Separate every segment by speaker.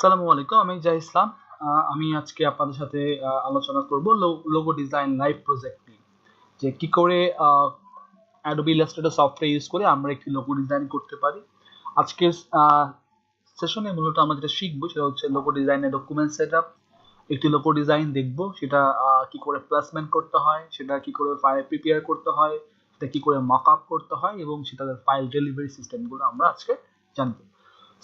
Speaker 1: আসসালামু আলাইকুম, আমি জাহ ইসলাম। আমি আজকে আপনাদের সাথে আলোচনা করব লোগো ডিজাইন লাইভ প্রজেক্ট নিয়ে। যে কি করে অ্যাডোবি ইলাস্ট্রেটর সফটওয়্যার ইউজ করে আমরা একটি লোগো ডিজাইন করতে পারি। আজকের সেশনে মূলত আমরা যেটা শিখব সেটা হচ্ছে লোগো ডিজাইনের ডকুমেন্ট সেট আপ একটি লোগো ডিজাইন দেখব, সেটা কি করে প্লেসমেন্ট করতে হয়, সেটা কি করে ফাইল প্রিপেয়ার করতে হয়, সেটা কি করে মক আপ করতে হয়, এবং সেটার ফাইল ডেলিভারি সিস্টেমগুলো আমরা আজকে জানব।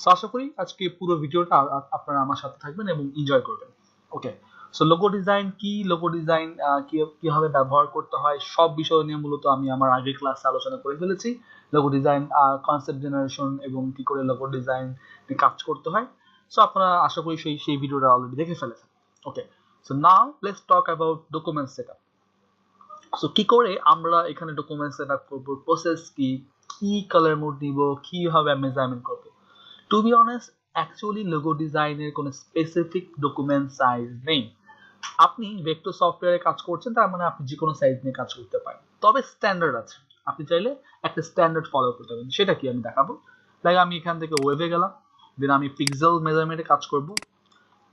Speaker 1: সো আশা করি আজকে পুরো ভিডিওটা আপনারা আমার সাথে থাকবেন এবং এনজয় করবেন। ওকে সো লোগো ডিজাইন কি? লোগো ডিজাইন কীভাবে ব্যবহার করতে হয়? সব বিষয় নিয়ে মূলত আমি আমার আগের ক্লাসে আলোচনা করে ফেলেছি। লোগো ডিজাইন কনসেপ্ট জেনারেশন এবং কি করে লোগো ডিজাইন কাজ করতে হয়। সো আপনারা আশা করি সেই সেই ভিডিওটা অলরেডি দেখে ফেলেছেন। Okay so now let's talk about document setup so কি করে আমরা এখানে ডকুমেন্ট সেটআপ করব? প্রসেস কি? কি কালার মোড নিব? কীভাবে মেজারমেন্ট করব? To be honest actually logo ডিজাইনের কোনো স্পেসিফিক ডকুমেন্ট সাইজ নেই। আপনি ভেক্টর সফটওয়্যারে কাজ করছেন, তার মানে আপনি যে কোনো সাইজ নিয়ে কাজ করতে পারেন। তবে স্ট্যান্ডার্ড আছে। আপনি চাইলে একটা স্ট্যান্ডার্ড ফলো করতে পারেন। সেটা কি আমি দেখাবো? লাইক আমি এখান থেকে ওয়েবে গেলাম দেন আমি পিক্সেল মেজারমেন্টে কাজ করব।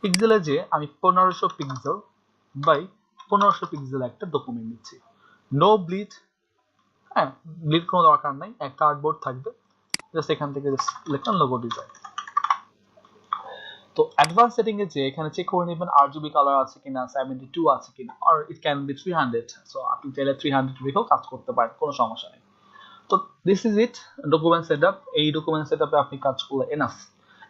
Speaker 1: পিক্সেলে যে আমি পনেরোশো পিক্সেল বাই পনেরোশো পিক্সেল একটা ডকুমেন্ট নিচ্ছি। নো ব্লিড হ্যাঁ ব্লিড কোনো দরকার নাই, একটা আর্টবোর্ড থাকবে। জাস্ট এখান থেকে লিখলাম লোগো ডিজাইন তো অ্যাডভান্স সেটিং এ যে এখানে চেক করে নেবেন আরজিবি কালার আছে কিনা 72 আছে কিনা আর ইট ক্যান বি 300 সো আপনি চাইলে 300 রেখেও কাজ করতে পারেন, কোনো সমস্যা নেই। তো this is it document setup এই ডকুমেন্ট সেটআপে আপনি কাজ করলে এনাফ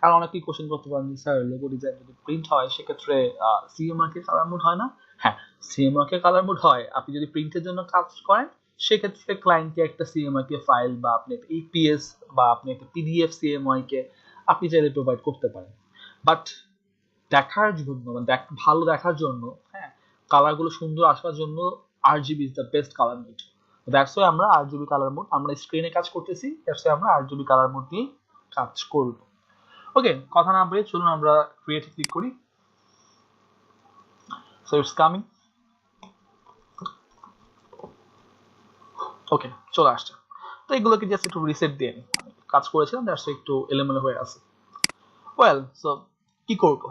Speaker 1: আর অনেকেই কোশ্চেন করতে পারেন স্যার লোগো ডিজাইন যদি প্রিন্ট হয়, সেক্ষেত্রে সিএমআর কে কালার মোড হয় না? হ্যাঁ সিএমআর কে কালার মোড হয়। আপনি যদি প্রিন্টের জন্য কাজ করেন সেক্ষেত্রে ক্লায়েন্টকে একটা সিএমআই কে ফাইল বা আপনি একটা ইপিএস বা আপনি একটা পিডিএফ সিএমআই কে আপনি চাইলে প্রোভাইড করতে পারেন। বাট দেখার জন্য মানে ভালো দেখার জন্য হ্যাঁ কালারগুলো সুন্দর আসার জন্য RGB is the best colour mode that's why আমরা আর জিবি কালার মোড আমরা স্ক্রিনে কাজ করতেছি দ্যাটস ওয়াই আমরা আর জিবি কালার মোড নিয়ে কাজ করব। ওকে কথা না বলে চলুন আমরা ক্রিয়েট ক্লিক করি। সো ইটস কামিং ওকে চলে আসছে। তো এগুলোকে জাস্ট একটু রিসেট দিয়ে কাজ করেছিলাম দ্যাটস একটু এলোমেলো হয়ে আছে। ওয়েল সো কি করব?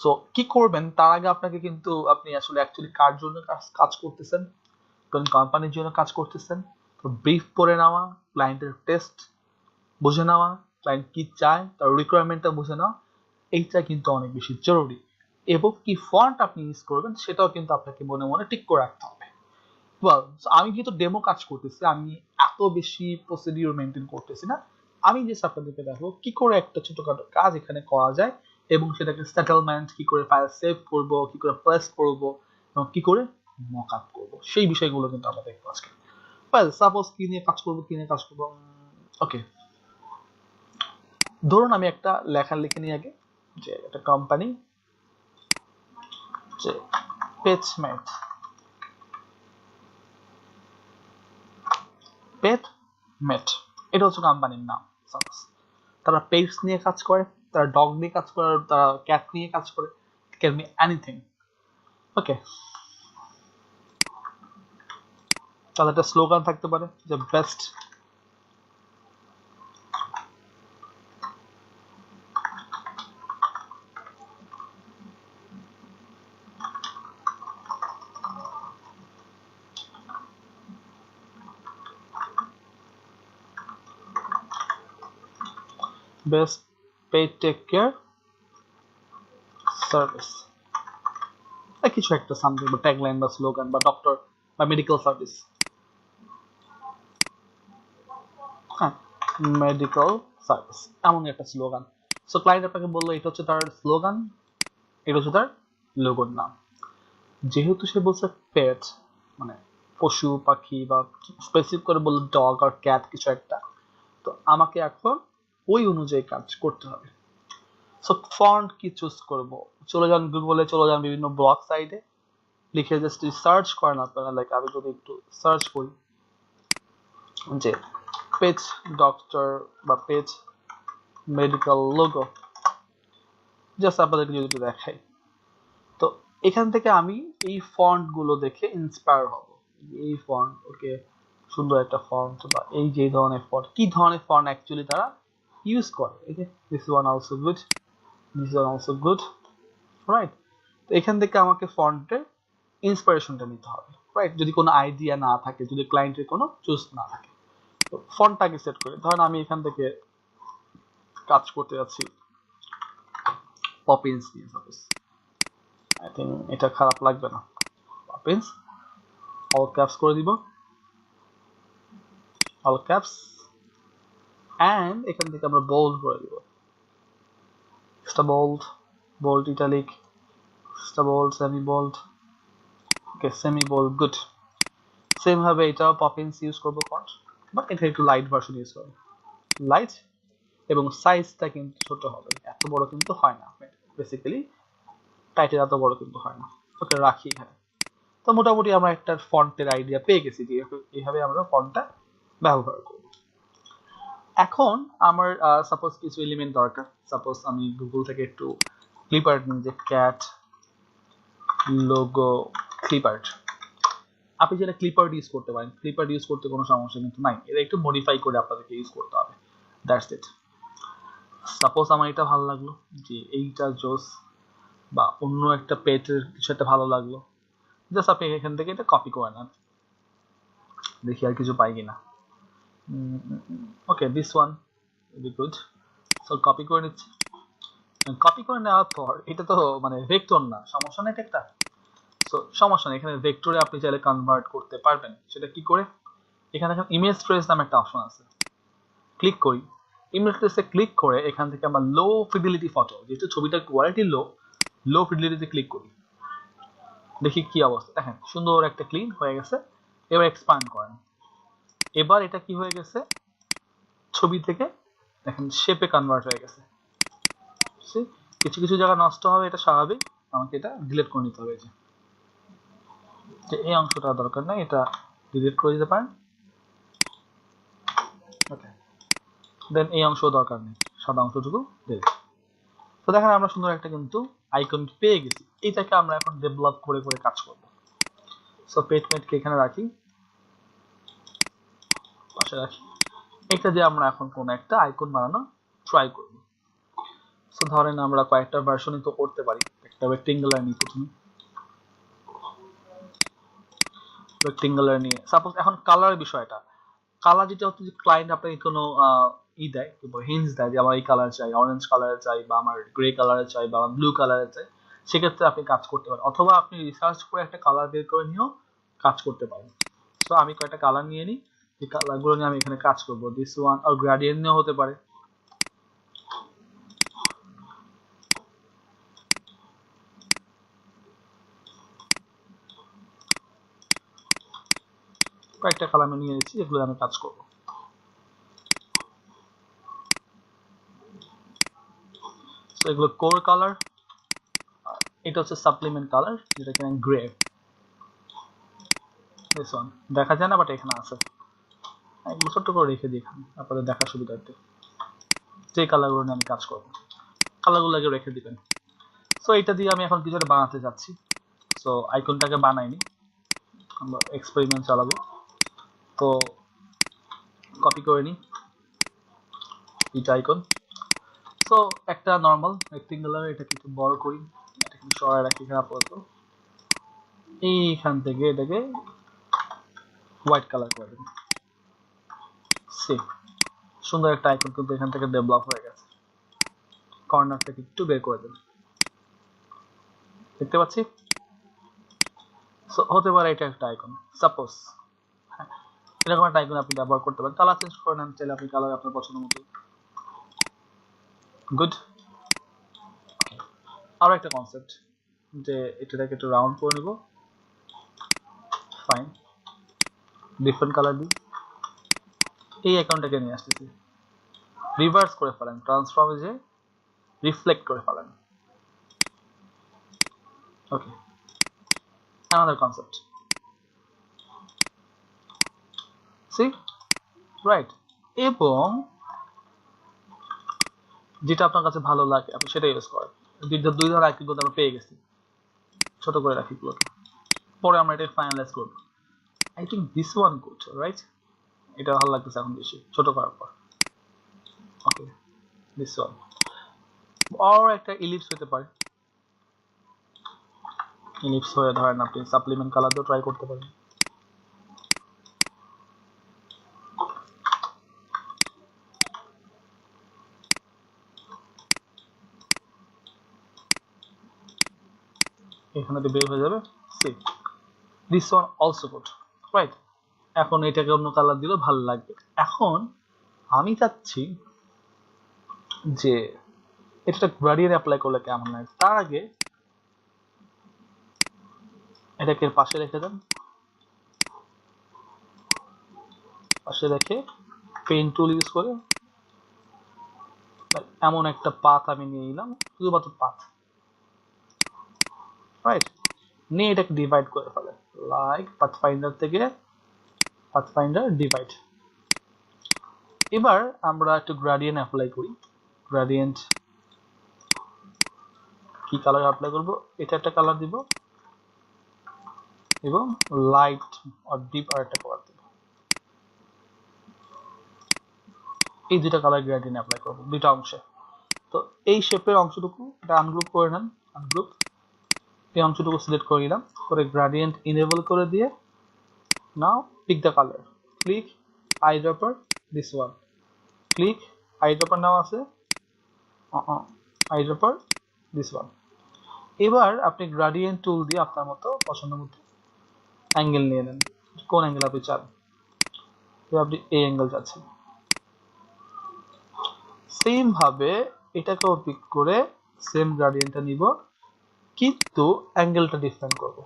Speaker 1: সো কি করবেন? তার আগে আপনাকে কিন্তু আপনি আসলে অ্যাকচুয়ালি কার জন্য কাজ করতেছেন? কোন কোম্পানির জন্য কাজ করতেছেন? ব্রিফ পড়ে নেওয়া ক্লায়েন্টের টেস্ট বুঝে নেওয়া ক্লায়েন্ট কি চায়, তার রিকোয়ারমেন্টটা বুঝে নেওয়া, এইটা কিন্তু অনেক বেশি জরুরি। এবং কি ফন্ট আপনি ইউজ করবেন, সেটাও কিন্তু আপনাকে মনে মনে ঠিক করে রাখতে হবে। ওয়েল আমি যেহেতু ডেমো কাজ করতেছি, আমি এত বেশি প্রসিডিউর মেনটেন করতেছি না। আমি জাস্ট আপনাদেরকে দেখো কি করে একটা ছোটখাটো কাজ এখানে করা যায় এবং সেটাকে সেটেলমেন্ট কি করে ফাইল সেভ করব, কি করে প্লেস করব এবং কি করে মক আপ করব। সেই বিষয়গুলো কিন্তু আমরা দেখব আজকে। ওয়েল সাপোজ কি নিয়ে কাজ করব, কি নিয়ে কাজ করব? ওকে ধরুন আমি একটা লেখা লিখে নিই আগে, যে একটা কোম্পানি যে পেজমেট পেট মেট এটা হচ্ছে কোম্পানির নাম তারা পেপস নিয়ে কাজ করে, তারা ডগ নিয়ে কাজ করে, তারা ক্যাট নিয়ে কাজ করে ক্যান বি এনিথিং ওকে তাদের একটা স্লোগান থাকতে পারে যে best best pay take care service কিছু একটা সামথিং বা ট্যাগলাইন বা স্লোগান বা ডক্টর বা মেডিকেল সার্ভিস হ্যাঁ মেডিকেল সার্ভিস এমন একটা স্লোগান সো ক্লায়েন্ট আপনাকে বলল, এটা হচ্ছে তার স্লোগান এটা হচ্ছে তার লোগোর নাম। যেহেতু সে বলছে পেট মানে পশু, পাখি, বা স্পেসিফিক করে বলল ডগ আর ক্যাট কিছু একটা। তো আমাকে এখন ওই অনুযায়ী কাজ করতে হবে। সো ফন্ট কি চুজ করব? চলে যান গুগলে চলে যান বিভিন্ন ব্লগ সাইটে লিখে জাস্ট সার্চ করেন আপনারা। লাইক আমি যদি একটু সার্চ করি, যে পেজ ডক্টর বা পেজ মেডিকেল লোগো জাস্ট আপনাদেরকে যদি একটু দেখাই। তো, এখান থেকে আমি এই ফন্টগুলো দেখে ইন্সপায়ার হব। এই ফন্ট ওকে সুন্দর একটা ফন্ট বা এই যে ধরনের ফন্ট কি ধরনের ফন্ট অ্যাকচুয়ালি তারা ইউজ করে। যে this one also good this are also good right তো এখান থেকে আমাকে ফন্টের ইন্সপিরেশনটা নিতে হবে রাইট যদি কোনো আইডিয়া না থাকে, যদি ক্লায়েন্টের কোনো চুজ না থাকে। তো ফন্টটাকে সেট করি, ধরেন আমি এখান থেকে কাজ করতে যাচ্ছি পপিন্স দিয়ে সাপোজ আই থিঙ্ক এটা খারাপ লাগবে না। পপিন্স অল ক্যাপস করে দিব। অল ক্যাপস অ্যান্ড এখান থেকে আমরা বোল্ড করে দিব। Extra bold bold italic extra bold semi bold okay semi bold good same ভাবে এটাও পপিন্স ইউজ করব ফন্ট বাট এটা একটু লাইট ভার্সন ইউজ করব। লাইট এবং সাইজটা কিন্তু ছোট হবে, এত বড় কিন্তু হয় না। বেসিক্যালি টাইটেল এত বড় কিন্তু হয় না। ওকে রাখি এখানে। তো মোটামুটি আমরা একটা ফন্টের আইডিয়া পেয়ে গেছি যে এইভাবে আমরা ফন্টটা ব্যবহার করব। এখন আমার সাপোজ কিছু এলিমেন্ট দরকার। সাপোজ আমি গুগল থেকে একটু ক্লিপার্ট যে ক্যাট লোগো ক্লিপার্ট আপনি যেটা ক্লিপার্ট ইউজ করতে পারেন ক্লিপার্ট ইউজ করতে কোনো সমস্যা কিন্তু নাই। এটা একটু মডিফাই করে আপনাদেরকে ইউজ করতে হবে। দ্যাটস ইট সাপোজ আমার এটা ভালো লাগল, যে এইটা জোস বা অন্য একটা পেটের কিছু একটা ভালো লাগল। জাস্ট আপনি এখান থেকে এটা কপি করে নেন। দেখি আর কিছু পাই কিনা। Okay this one very good so copy করে নিচ্ছি। কপি করে নেওয়ার পর, এটা তো মানে ভেক্টর না, সমস্যা নেই একটা সো সমস্যা নেই, এখানে ভেক্টরে আপনি চাইলে কনভার্ট করতে পারবেন। সেটা কি করে? এখানে এখন ইমেজ ট্রেস নামে একটা অপশন আছে। ক্লিক করি। ইমেজ ট্রেসে ক্লিক করে এখান থেকে আমরা লো ফিডিলিটি ফটো যেহেতু ছবিটার কোয়ালিটি লো লো ফিডিলিটিতে ক্লিক করি। দেখি কি অবস্থা। দেখেন, সুন্দর একটা ক্লিন হয়ে গেছে। এবার এক্সপান্ড করেন। এবার এটা কি হয়ে গেছে? ছবি থেকে দেখেন শেপে কনভার্ট হয়ে গেছে। কিছু কিছু জায়গা নষ্ট হবে, এটা স্বাভাবিক। আমাকে এটা ডিলিট করে নিতে হবে যে। এই অংশটা দরকার নেই, এটা ডিলিট করে দিতে পারেন। ওকে দেন এই অংশ দরকার নেই। সাদা অংশটুকু ডিলিট তো দেখেন আমরা সুন্দর একটা কিন্তু আইকন পেয়ে গেছি। এইটাকে আমরা এখন ডেভেলপ করে করে কাজ করব। সো পেটমেটকে এখানে রাখি। পাশে রাখি। এটা দিয়ে আমরা এখন কোন একটা আইকন বানানো ট্রাই করব। সো ধরেন আমরা কয়েকটা ভার্সনই তো করতে পারি। একটা রেক্টেঙ্গুলার নিই প্রথমে। রেক্টেঙ্গুলার নিয়ে সাপোজ এখন কালার বিষয়টা কালার যেটা হচ্ছে যে ক্লায়েন্ট আপনাকে কোনো ই দেয় কি হিন্স দেয় যে আমার এই কালার চাই অরেঞ্জ কালার চাই, বা আমার গ্রে কালার চাই, বা ব্লু কালার চাই, সেক্ষেত্রে আপনি কাজ করতে পারেন। অথবা আপনি রিসার্চ করে একটা কালার বের করে নিয়েও কাজ করতে পারেন। সো আমি কয়েকটা কালার নিয়ে নিই। এই কালারগুলো নিয়ে আমি এখানে কাজ করব। দিস ওয়ান হতে পারে। কয়েকটা কালার আমি নিয়ে নিচ্ছি এগুলো আমি কাজ করব। সো এগুলো কোর কালার এটা হচ্ছে সাপ্লিমেন্ট কালার যেটা কিনা গ্রে ওয়ান দেখা যায় না বাট এখানে আছে। ছোট্ট করে রেখে দিই আপনাদের দেখার সুবিধার্থে। যে কালারগুলো নিয়ে আমি কাজ করব কালারগুলো আগে রেখে দিবেন সো এটা দিয়ে আমি এখন কিছু একটা বানাতে যাচ্ছি। সো আইকনটাকে বানাইনি, আমরা এক্সপেরিমেন্ট চালাবো। তো কপি করে নিই এটা আইকন সো একটা নর্মাল রেক্টেঙ্গুলার এটাকে একটু বড় করি, এটাকে সরাই রাখি এখানে আপাতত। এইখান থেকে এটাকে হোয়াইট কালার করে দিন সে সুন্দর একটা আইকন কিন্তু এখান থেকে ডেভেলপ হয়ে গেছে। কর্নার থেকে একটু বের করে দেন দেখতে পাচ্ছি? হতে পারে এটা একটা আইকন সাপোজ হ্যাঁ এরকম একটা আইকন আপনি ব্যবহার করতে পারেন। কালার চেঞ্জ করে নেন, চাইলে আপনি কালার আপনার পছন্দ মতো। গুড আরও একটা কনসেপ্ট যে এটাকে একটু রাউন্ড করে নেব। ফাইন ডিফারেন্ট কালার দিই। এই অ্যাকাউন্টটাকে নিয়ে আসতেছি। রিভার্স করে ফেলেন ট্রান্সফর্মে যে রিফ্লেক্ট করে ফেলেন। ওকে another concept. See? Right. এবং যেটা আপনার কাছে ভালো লাগে, আপনি সেটা ইউজ করেন। দুইটা দুই ধরনের আইকন আমরা পেয়ে গেছি। ছোট করে রাখি গুলোকে পরে আমরা এটা ফাইনালাইজ করব। I think this one good right এটা ভালো লাগতেছে এখন বেশি, ছোট করার পর। ওকে দিস ওয়ান আর একটা ইলিপস হতে পারে। ইলিপস হয়ে ধরেন আপনি সাপ্লিমেন্ট কালার দিয়ে ট্রাই করতে পারেন। এখানে দিয়ে বের হয়ে যাবে see this one also good right এখন এটাকে অন্য কালার দিলেও ভালো লাগবে। এখন আমি চাচ্ছি যে এটা গ্রাডিয়েন্ট অ্যাপ্লাই করলে কেমন লাগে তার আগে এটাকে পাশে রেখে দেন। পাশে রেখে পেন টুল ইউজ করে এমন একটা পাথ আমি নিয়ে নিলাম, শুধুমাত্র পাথ রাইট নিয়ে এটাকে ডিভাইড করে ফেলে লাইক পাথ পাথফাইন্ডার থেকে পাথফাইন্ডার ডিভাইড এবার আমরা একটু গ্রাডিয়েন্ট অ্যাপ্লাই করি। গ্রাডিয়েন্ট কি কালার অ্যাপ্লাই করব? এটা একটা কালার দিব এবং লাইট আর ডিপ আর একটা কালার দিব। এই দুটা কালার গ্রেডিয়েন্ট অ্যাপ্লাই করব, দুইটা অংশে। তো এই শেপের অংশটুকু এটা আনগ্রুপ করে নেন আনগ্রুপ এই অংশটুকু সিলেক্ট করে নিলাম, করে গ্রেডিয়েন্ট ইনেবল করে দিয়ে now pick the colour click eyedropper this one click eyedropper now আছে। আইড্রপার দিস ওয়ান এবার আপনি গ্রাডিয়েন্ট টুল দিয়ে আপনার মতো পছন্দ মতো অ্যাঙ্গেল নিয়ে নেন। কোন অ্যাঙ্গেল আপনি চান? আপনি এই অ্যাঙ্গেল চাচ্ছেন সেম ভাবে এটাকেও পিক করে সেম গ্রাডিয়েন্টটা নিব, কিন্তু অ্যাঙ্গেলটা ডিফারেন্ট করব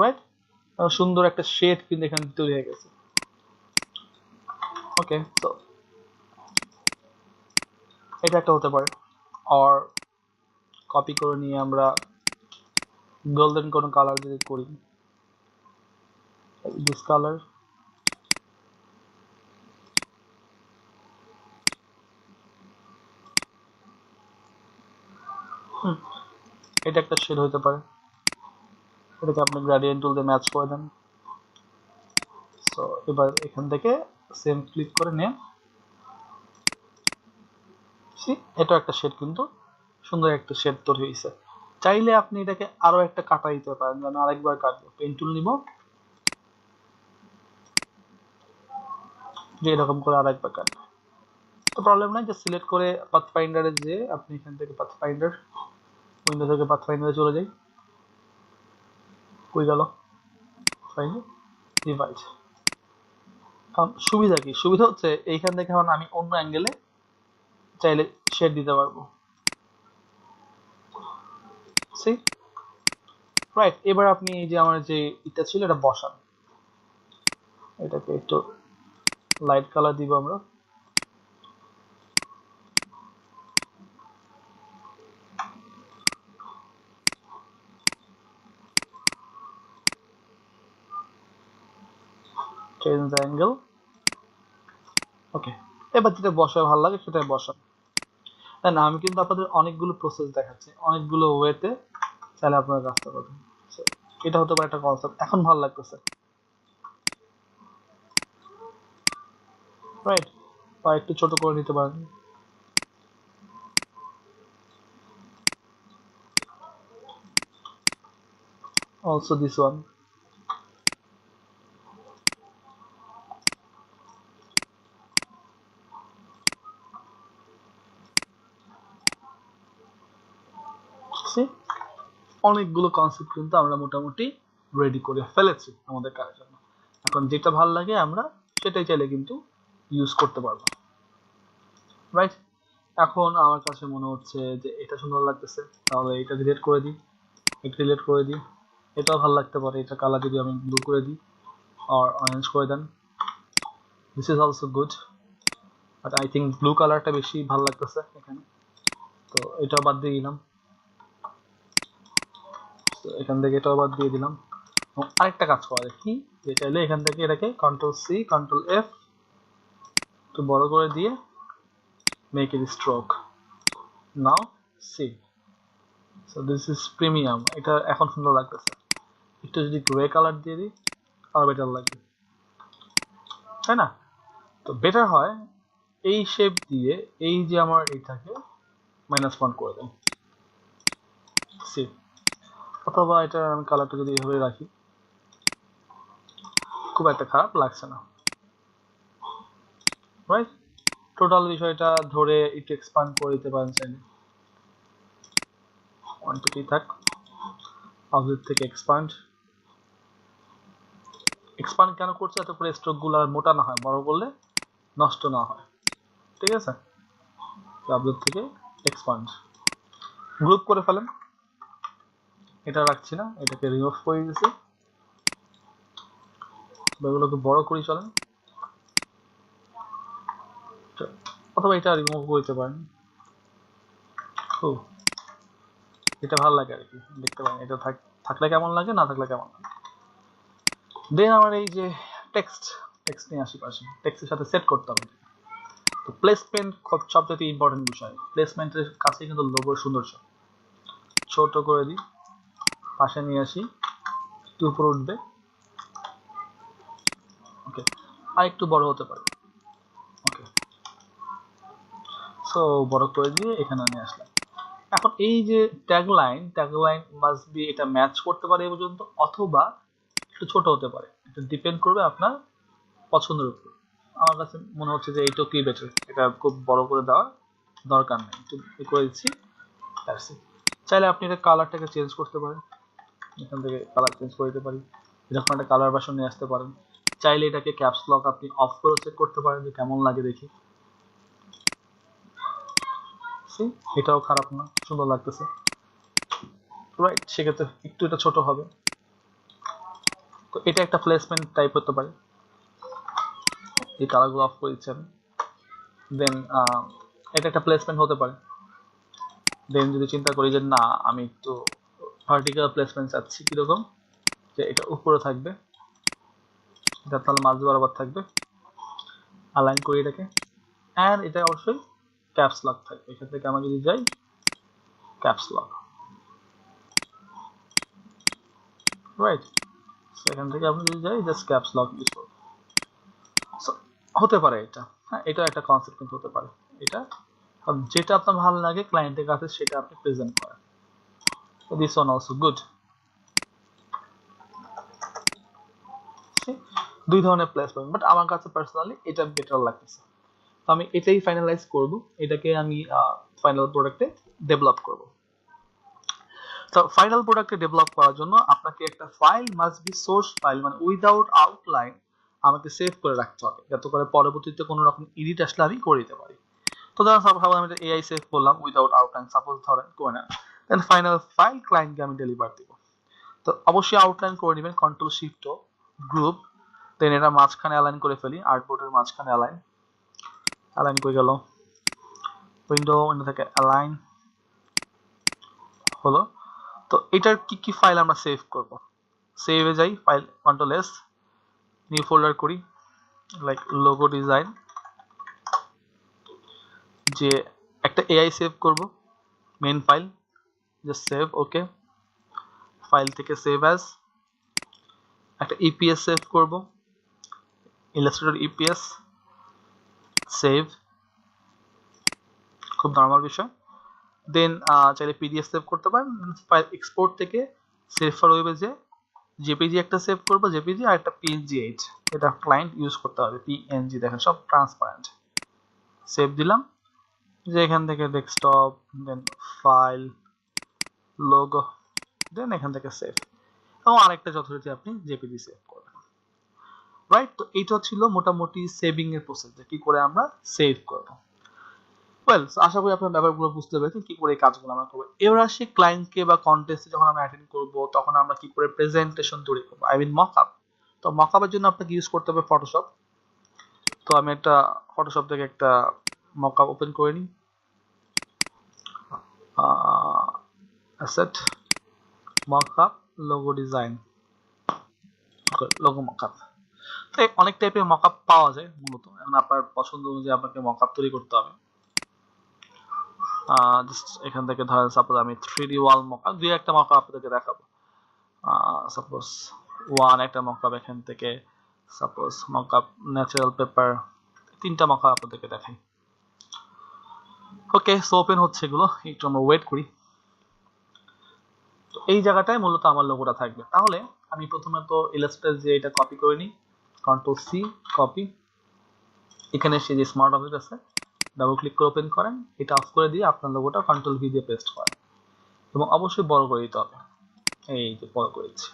Speaker 1: রাইট সুন্দর একটা শেড কিন্তু এখানে তৈরি হয়ে গেছে। ওকে তো এটা একটা হতে পারে। আর কপি করে নিয়ে আমরা গোল্ডেন কোনো কালার যদি করি দিস কালার এটা একটা শেড হতে পারে। এটাকে আপনি গ্রেডিয়েন্ট টুল দিয়ে ম্যাচ করে দেন। সো এবার এখান থেকে সেম ক্লিক করে নিয়ে এটা একটা শেড কিন্তু সুন্দর একটা শেড তৈরি হয়েছে। চাইলে আপনি এটাকে আরও একটা কাটা দিতে পারেন, যেন আরেকবার কাটবো। পেন টুল নিব। যে এরকম করে আরেকবার কাটবো। তো প্রবলেম নাই যে সিলেক্ট করে পাথ ফাইন্ডারে যে আপনি এখান থেকে পাথ ফাইন্ডার উইন্ডো থেকে পাথ ফাইন্ডারে চলে যাই। কই গেল ডিভাইস সুবিধা কি? সুবিধা হচ্ছে এইখান থেকে এখন আমি অন্য অ্যাঙ্গেলে চাইলে শেড দিতে পারব। সি রাইট এবার আপনি এই যে আমার যে এটা ছিল, এটা বসান। এটাকে একটু লাইট কালার দিব আমরা। দ্য অ্যাঙ্গেল ওকে এবার যেটা বসায় ভালো লাগে সেটাই বসান। না আমি কিন্তু আপনাদের অনেকগুলো প্রসেস দেখাচ্ছি। অনেকগুলো ওয়েতে চাইলে আপনারা কাজটা করবেন এটা হতে পারে একটা কনসেপ্ট এখন ভালো লাগতেছে। রাইট বা একটু ছোট করে নিতে পারেন। Also this one অনেকগুলো কনসেপ্ট কিন্তু আমরা মোটামুটি রেডি করে ফেলেছি আমাদের কাজের জন্য। এখন যেটা ভালো লাগে আমরা সেটাই চাইলে কিন্তু ইউজ করতে পারব। রাইট এখন আমার কাছে মনে হচ্ছে যে এটা সুন্দর লাগতেছে। তাহলে এটা ডিলেট করে দিই। এটা ডিলেট করে দিই। এটাও ভালো লাগতে পারে। এটা কালার যদি আমি ব্লু করে দিই আর অরেঞ্জ করে দেন। This is also good but I think blue কালারটা বেশি ভালো লাগতেছে এখানে। তো এটাও বাদ দিয়ে দিলাম। এখান থেকে এটাও বাদ দিয়ে দিলাম। আরেকটা কাজ করা যায় কি? যে চাইলে এখান থেকে এটাকে কন্ট্রোল সি কন্ট্রোল এফ একটু বড় করে দিয়ে make it stroke now see so this is premium এটা এখন সুন্দর লাগতেছে। একটু যদি গ্রে কালার দিয়ে দিই, আরও বেটার লাগবে। তাই না? তো বেটার হয়, এই শেপ দিয়ে এই যে আমার এটাকে মাইনাস ওয়ান করে দেন। সি অথবা এটা আমি কালারটা যদি এভাবে রাখি, খুব একটা খারাপ লাগছে না। রাইট টোটাল বিষয়টা ধরে একটু এক্সপান্ড করে দিতে পারেন চাইলে। কোয়ান্টিটি থাক। অবজেক্ট থেকে এক্সপান্ড এক্সপান্ড কেন করছে? এত করে স্ট্রোকগুলো আর মোটা না হয়, বড় করলে নষ্ট না হয়। ঠিক আছে? অবজেক্ট থেকে এক্সপান্ড গ্রুপ করে ফেলেন। এটা রাখছি না, এটাকে রিমুভ করে দিয়েছি। এগুলোকে বড় করে চলেন। অথবা এটা রিমুভ করতে পারেন। ও, এটা ভালো লাগে আর কি, দেখতে পারেন, এটা থাকলে কেমন লাগে, না থাকলে কেমন লাগে। দেন আমার এই যে টেক্সট টেক্সট নিয়ে আসি পাশে টেক্সটের সাথে সেট করতে হবে। তো প্লেসমেন্ট খুব সবচেয়ে ইম্পর্টেন্ট বিষয়। প্লেসমেন্টের কাছে কিন্তু লোগোর সৌন্দর্য ছোট করে দিই। পাশে নিয়ে আসি। একটু উপরে উঠবে। ওকে আর একটু বড় হতে পারে। ওকে সো বড় করে দিয়ে এখানে নিয়ে আসলাম। এখন এই যে tag line tag line must be এটা ম্যাচ করতে পারে এ পর্যন্ত অথবা একটু ছোট হতে পারে। এটা ডিপেন্ড করবে আপনার পছন্দের উপর। আমার কাছে মনে হচ্ছে যে এইটা কি বেটার এটা খুব বড় করে দেওয়ার দরকার নেই। একটু করে দিচ্ছি চাইলে আপনি এটা কালারটাকে চেঞ্জ করতে পারেন। এখান থেকে কালার চেঞ্জ করে দিতে পারি। এরকম একটা কালার বাসন নিয়ে আসতে পারেন। চাইলে এটাকে ক্যাপস লক আপনি অফ করে চেক করতে পারেন যে কেমন লাগে দেখি? এটাও খারাপ না, সুন্দর লাগতেছে। রাইট সেক্ষেত্রে একটু এটা ছোট হবে। তো এটা একটা প্লেসমেন্ট টাইপ হতে পারে। এই কালারগুলো অফ করে দিচ্ছি আমি। দেন এটা একটা প্লেসমেন্ট হতে পারে। দেন যদি চিন্তা করি যে না, আমি একটু ভার্টিক্যাল প্লেসমেন্ট চাচ্ছি কীরকম? যে এটা উপরে থাকবে, এটা তাহলে মাঝ বরাবর থাকবে অ্যালাইন করি এটাকে। অ্যান্ড এটা অবশ্যই ক্যাপস লক থাকবে। এখান থেকে আমরা যদি যাই ক্যাপস লক রাইট এখান থেকে আমরা যদি যাই জাস্ট ক্যাপস লক ইউজ করব। হতে পারে এটা। হ্যাঁ এটা একটা কনসেপ্ট কিন্তু হতে পারে। এটা যেটা আপনার ভালো লাগে ক্লায়েন্টের কাছে সেটা আপনি প্রেজেন্ট করেন। দিস ওয়ান অলসো গুড দুই ধরনের প্লেসমেন্ট বাট আমার কাছে পার্সোনালি এটা বেটার লাগতেছে। তো আমি এটাই ফাইনালাইজ করব, এটাকে আমি ফাইনাল প্রোডাক্টে ডেভেলপ করব। তো ফাইনাল প্রোডাক্টে ডেভেলপ করার জন্য আপনাকে একটা file must be source file মানে উইদাউট আউটলাইন আমাকে সেভ করে রাখতে হবে, যাতে করে পরবর্তীতে কোনো রকম এডিট আসলে আমি করে দিতে পারি। তো ধরেন সাপোজ আমি এটা এআই সেভ করলাম উইদাউট আউটলাইন সাপোজ ধরেন করে দেন ফাইনাল ফাইল ক্লায়েন্টকে আমি ডেলিভার দিব। তো অবশ্যই আউটলাইন করে নেবেন কন্ট্রোল শিফট গ্রুপ দেন এটা মাঝখানে অ্যালাইন করে ফেলি আর্টবোর্ডের মাঝখানে অ্যালাইন অ্যালাইন করে গেল। উইন্ডো উইন্ডো থেকে অ্যালাইন হলো। তো এটার কি কি ফাইল আমরা সেভ করব? সেভে যাই file control S new folder করি লাইক লোগো ডিজাইন যে একটা এআই সেভ করব main file just save okay file থেকে সেভ অ্যাজ একটা ইপিএস সেভ করব। ইলাস্ট্রেটর ইপিএস সেভ খুব নর্মাল বিষয়। দেন চাইলে পিডিএফ সেভ করতে পারেন। ফাইল এক্সপোর্ট থেকে সেভ ফর ওয়েবে যে জেপিজি একটা সেভ করব জেপিজি আর একটা পিএনজিএইচ এটা ক্লায়েন্ট ইউজ করতে হবে পিএনজি দেখেন, সব ট্রান্সপারেন্ট সেভ দিলাম। যে এখান থেকে desktop then file logo then এখান থেকে সেভ এবং আরেকটা যথারীতি আপনি জেপিজি সেভ করবেন। রাইট তো এইটা ছিল মোটামুটি সেভিং এর প্রসেস কি করে আমরা সেভ করব। ওয়েল আশা করি আপনার ব্যাপারগুলো বুঝতে পেরেছেন কি করে এই কাজগুলো আমরা করব। এবার আসি ক্লায়েন্টকে বা কন্টেস্টে যখন আমরা অ্যাটেন্ড করব, তখন আমরা কি করে প্রেজেন্টেশন তৈরি করব। আই মিন মকআপ তো মকআপের জন্য আপনাকে ইউজ করতে হবে ফটোশপ তো আমি একটা ফটোশপ থেকে একটা মকআপ ওপেন করে নিই। Asset mockup logo design logo mockup অনেক টাইপের মকআপ পাওয়া যায় মূলত। এখন আপনার পছন্দ অনুযায়ী আপনাকে মকআপ তৈরি করতে হবে। এখান থেকে ধরেন সাপোজ আমি থ্রি ডি ওয়াল মকা দুই একটা মকা আপনাদেরকে দেখাবো। সাপোজ ওয়ান একটা মকআপ এখান থেকে সাপোজ মকআপ ন্যাচারাল পেপার তিনটা মকআপ আপনাদেরকে দেখাই। ওকে সো ওপেন হচ্ছে এগুলো। একটু আমরা ওয়েট করি। তো এই জায়গাটায় মূলত আমার লোগোটা থাকবে। তাহলে আমি প্রথমে তো ইলাস্ট্রেট যে এটা কপি করে নিই। কন্ট্রোল সি কপি এখানে সে যে স্মার্ট অফিস আছে ডাবল ক্লিক করে ওপেন করেন। এটা অফ করে দিয়ে আপনার লোগোটা কন্ট্রোল ভি দিয়ে পেস্ট করেন। এবং অবশ্যই বড় করে দিতে হবে। এই যে বড় করেছি।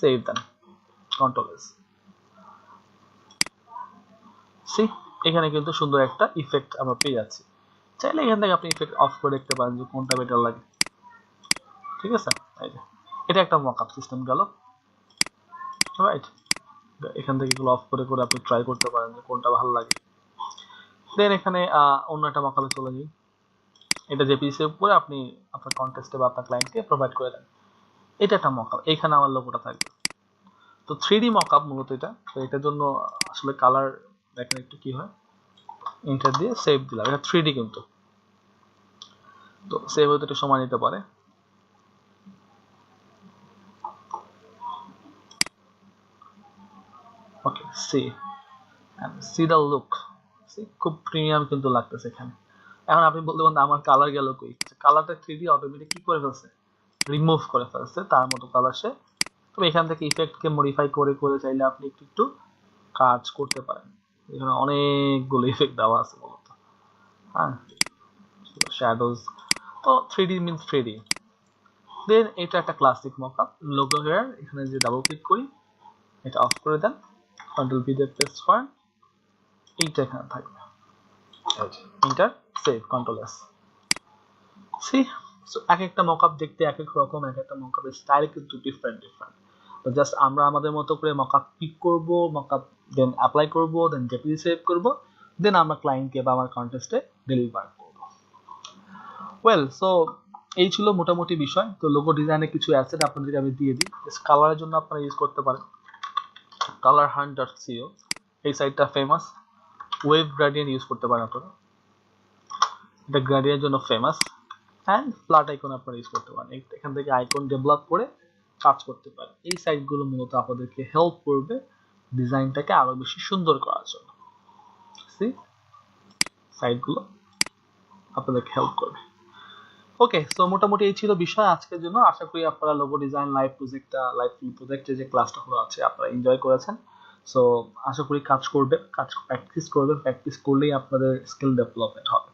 Speaker 1: Save then control S see এখানে কিন্তু সুন্দর একটা ইফেক্ট আমরা পেয়ে যাচ্ছি। চাইলে এখান থেকে আপনি ইফেক্ট অফ করে দেখতে পারেন যে কোনটা বেটার লাগে। ঠিক আছে? এই যে, এটা একটা মকআপ সিস্টেম গেল। রাইট এখান থেকে এগুলো অফ করে করে আপনি ট্রাই করতে পারেন যে কোনটা ভালো লাগে। দেন এখানে অন্য একটা মকাবে চলে যাই। এটা জেপিজি সেভ করে আপনি আপনার কন্টেস্টে বা আপনার ক্লায়েন্টকে প্রোভাইড করে দেন। এটা একটা মকআপ এখানে আমার লোগোটা থাকবে। তো থ্রি ডি মকআপ মূলত এটা। তো এটার জন্য আসলে কালার দেখেন একটু কি হয়। ইন্টার দিয়ে সেভ দিলাম। এটা থ্রি ডি কিন্তু। তো সেভ হতে একটু সময় নিতে পারে। Okay see see the look see খুব প্রিমিয়াম কিন্তু লাগতেছে এখানে। এখন আপনি বলতে পারেন আমার কালার গেল কই? কালারটা থ্রি ডি অটোমেটিক কি করে ফেলছে? রিমুভ করে ফেলছে, তার মতো কালার সে। তবে এখান থেকে ইফেক্টকে মডিফাই করে করে চাইলে আপনি একটু একটু কাজ করতে পারেন। এখানে অনেকগুলো ইফেক্ট দেওয়া আছে মূলত হ্যাঁ শ্যাডোজ তো three D means three D then এটা একটা ক্লাসিক মকআপ লোগো হেয়ার এখানে যে ডাবল ক্লিক করি, এটা অফ করে দেন। কন্ট্রোল ভি দিয়ে প্রেস করেন এইটা এখানে থাকবে। Enter save control S see so এক একটা মকআপ দেখতে এক এক রকম এক একটা মকআপের স্টাইল কিন্তু ডিফারেন্ট ডিফারেন্ট তো জাস্ট আমরা আমাদের মতো করে মকআপ পিক করব মকআপ দেন অ্যাপ্লাই করব দেন জেপিজি সেভ করব দেন আমরা ক্লায়েন্টকে বা আমার কন্টেস্টে ডেলিভার করব। ওয়েল সো এই ছিল মোটামুটি বিষয়। তো লোগো ডিজাইনে কিছু অ্যাসেট আপনাদেরকে আমি দিয়ে দিই। কালারের জন্য আপনারা ইউজ করতে পারেন। সিও এই সাইটটা ফেমাস ওয়েব গ্রাডিয়েন্ট ইউজ করতে পারেন আপনারা। এটা গ্রাডিয়েন্টের জন্য ফেমাস অ্যান্ড ফ্ল্যাট আইকন আপনারা ইউজ করতে পারেন। এখান থেকে আইকন ডেভেলপ করে কাজ করতে পারেন। এই সাইটগুলো মূলত আপনাদেরকে হেল্প করবে ডিজাইনটাকে আরও বেশি সুন্দর করার জন্য। সি সাইটগুলো আপনাদেরকে হেল্প করবে। ওকে সো মোটামুটি এই ছিল বিষয় আজকের জন্য। আশা করি আপনারা লোগো ডিজাইন লাইভ প্রজেক্টটা লাইভ ফিল্ম প্রজেক্টের যে ক্লাসটা হলো আছে, আপনারা এনজয় করেছেন। সো আশা করি কাজ করবে, কাজ প্র্যাকটিস করবেন প্র্যাকটিস করলেই আপনাদের স্কিল ডেভেলপমেন্ট হবে।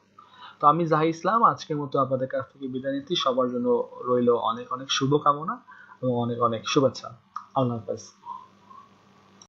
Speaker 1: তো আমি জাহি ইসলাম, আজকের মতো আপনাদের কাছ থেকে বিদায় নিচ্ছি। সবার জন্য রইল অনেক অনেক শুভকামনা এবং অনেক অনেক শুভেচ্ছা। আল্লাহ হাফেজ।